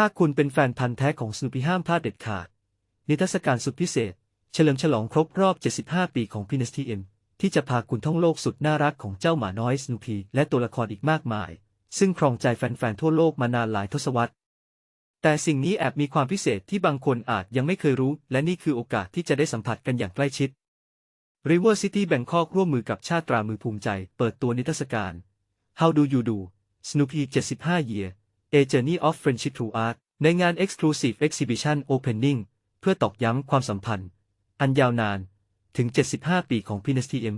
ถ้าคุณเป็นแฟนพันธ์แท้ของสนุปีห้ามพลาดเด็ดขาด นิทรรศการสุดพิเศษ เฉลิมฉลองครบรอบ 75 ปีของพีเนสทีเอ็มที่จะพาคุณท่องโลกสุดน่ารักของเจ้าหมาน้อยสนุพีและตัวละครอีกมากมาย ซึ่งครองใจแฟนๆทั่วโลกมานานหลายทศวรรษแต่สิ่งนี้แอบมีความพิเศษที่บางคนอาจยังไม่เคยรู้ และนี่คือโอกาสที่จะได้สัมผัสกันอย่างใกล้ชิด River City Bangkok ร่วมมือกับชาติตรามือภูมิใจ เปิดตัวนิทรรศการ How Do You Do Snoopy 75 Year A Journey of Friendship to Art ในงาน Exclusive Exhibition Opening เพื่อตอกย้ำความสัมพันธ์ อันยาวนานถึง 75 ปีของ p n s t m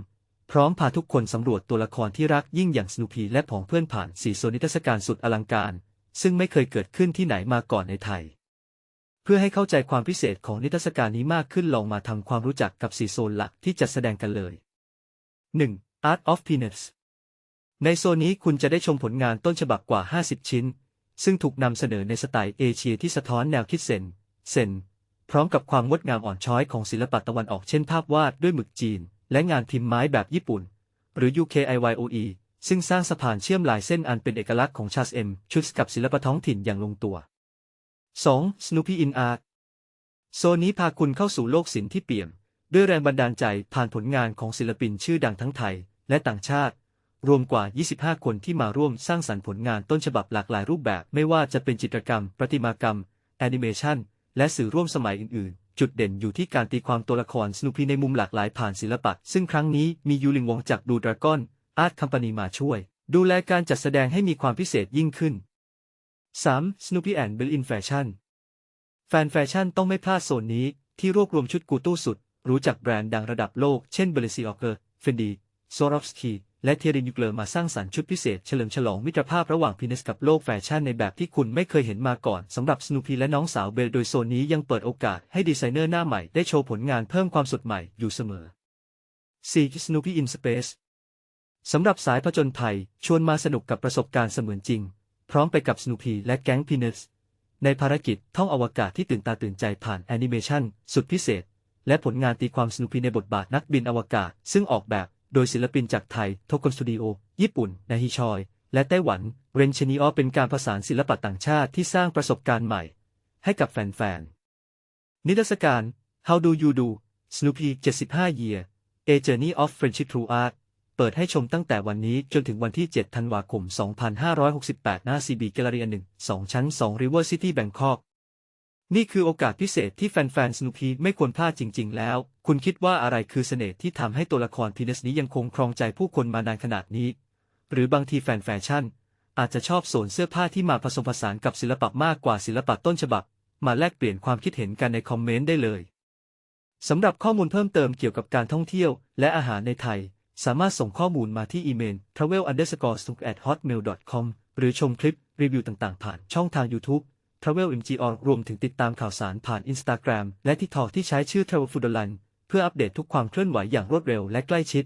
พร้อมพาทุกคนสำรวจตัวละครที่รักยิ่งอย่างสนุพีและผองเพื่อนผ่านสีโซนนิทรรศการสุดอลังการ ซึ่งไม่เคยเกิดขึ้นที่ไหนมาก่อนในไทย เพื่อให้เข้าใจความพิเศษของนิทรรศการนี้มากขึ้นลองมาทำความรู้จักกับสีโซนหลักที่จัดแสดงกันเลย 1. Art of Peanuts ในโซนนี้คุณจะได้ชมผลงานต้นฉบับกว่า 50 ชิ้น ซึ่งถูกนำเสนอในสไตล์เอเชียที่สะท้อนแนวคิดเซน เซน พร้อมกับความงดงามอ่อนช้อยของศิลปะตะวันออกเช่นภาพวาดด้วยหมึกจีน และงานพิมพ์ไม้แบบญี่ปุ่น หรือ UKIYOE ซึ่งสร้างสะพานเชื่อมลายเส้นอันเป็นเอกลักษณ์ของชาสเอ็มชุดกับศิลปะท้องถิ่นอย่างลงตัว 2. Snoopy in Art โซนนี้พาคุณเข้าสู่โลกศิลป์ที่เปี่ยม ด้วยแรงบันดาลใจผ่านผลงานของศิลปินชื่อดังทั้งไทย และต่างชาติ รวมกว่า 25 คนที่มาร่วมสร้างสรรค์ผลงานต้นฉบับหลากหลายรูปแบบ ไม่ว่าจะเป็นจิตรกรรม ประติมากรรม แอนิเมชันและสื่อร่วมสมัยอื่น ๆ จุดเด่นอยู่ที่การตีความตัวละครสนุพีในมุมหลากหลายผ่านศิลปะ ซึ่งครั้งนี้มียูลิงวงจากดูดราก้อนอาร์ตคัมปานีมาช่วย ดูแลการจัดแสดงให้มีความพิเศษยิ่งขึ้น 3. Snoopy and Bill in Fashion แฟนแฟชั่นต้องไม่พลาดโซนนี้ ที่รวบรวมชุดกูตู้สุด รู้จักแบรนด์ดังระดับโลก เช่นเบล และเทเรนิวเลอร์มาสร้างสรรค์ชุดพิเศษเฉลิมฉลองมิตรภาพระหว่างพีเนสกับโลกแฟชั่นในแบบที่คุณไม่เคยเห็นมาก่อนสำหรับสโนพีและน้องสาวเบลโดยโซนนี้ยังเปิดโอกาสให้ดีไซเนอร์หน้าใหม่ได้โชว์ผลงานเพิ่มความสดใหม่อยู่เสมอ 4. Snoopy in Space สำหรับสายผจญภัยชวนมาสนุกกับประสบการณ์เสมือนจริง พร้อมไปกับสโนพีและแก๊งพีเนสในภารกิจท่องอวกาศที่ตื่นตาตื่นใจผ่านแอนิเมชันสุดพิเศษ และผลงานตีความสนุพีในบทบาทนักบินอวกาศ ซึ่งออกแบบ โดยศิลปินจากไทย โทคอนสตูดิโอ ญี่ปุ่น นาฮิชอย และไต้หวัน เรนเชนิออเป็นการผสานศิลปะต่างชาติที่สร้างประสบการณ์ใหม่ ให้กับแฟนๆ นิทรรศการ How Do You Do Snoopy 75 Year A Journey of Friendship Through Art เปิดให้ชมตั้งแต่วันนี้จนถึงวันที่ 7 ธันวาคม 2568 หน้า CB Gallery 1 2 ชั้น 2 River City Bangkok นี่คือโอกาสพิเศษที่แฟนๆ สนุพีไม่ควรพลาดจริง ๆ แล้ว คุณคิดว่าอะไรคือเสน่ห์ที่ทำให้ตัวละครพีเนสนี้ยังคงครองใจผู้คนมานานขนาดนี้ หรือบางทีแฟนแฟชั่น อาจจะชอบโซนเสื้อผ้าที่มาผสมผสานกับศิลปะมากกว่าศิลปะต้นฉบับ มาแลกเปลี่ยนความคิดเห็นกันในคอมเมนต์ได้เลยสำหรับข้อมูลเพิ่มเติมเกี่ยวกับการท่องเที่ยว และอาหารในไทย สามารถส่งข้อมูลมาที่อีเมล travel underscore snook at hotmail com หรือชมคลิปรีวิวต่างๆ ผ่านช่องทาง YouTube Travel MGR รวมถึงติดตามข่าวสารผ่าน Instagram และ TikTok ที่ใช้ชื่อ Travel f o o d l a n d เพื่ออัปเดตทุกความเคลื่อนไหวอย่างรวดเร็วและใกล้ชิด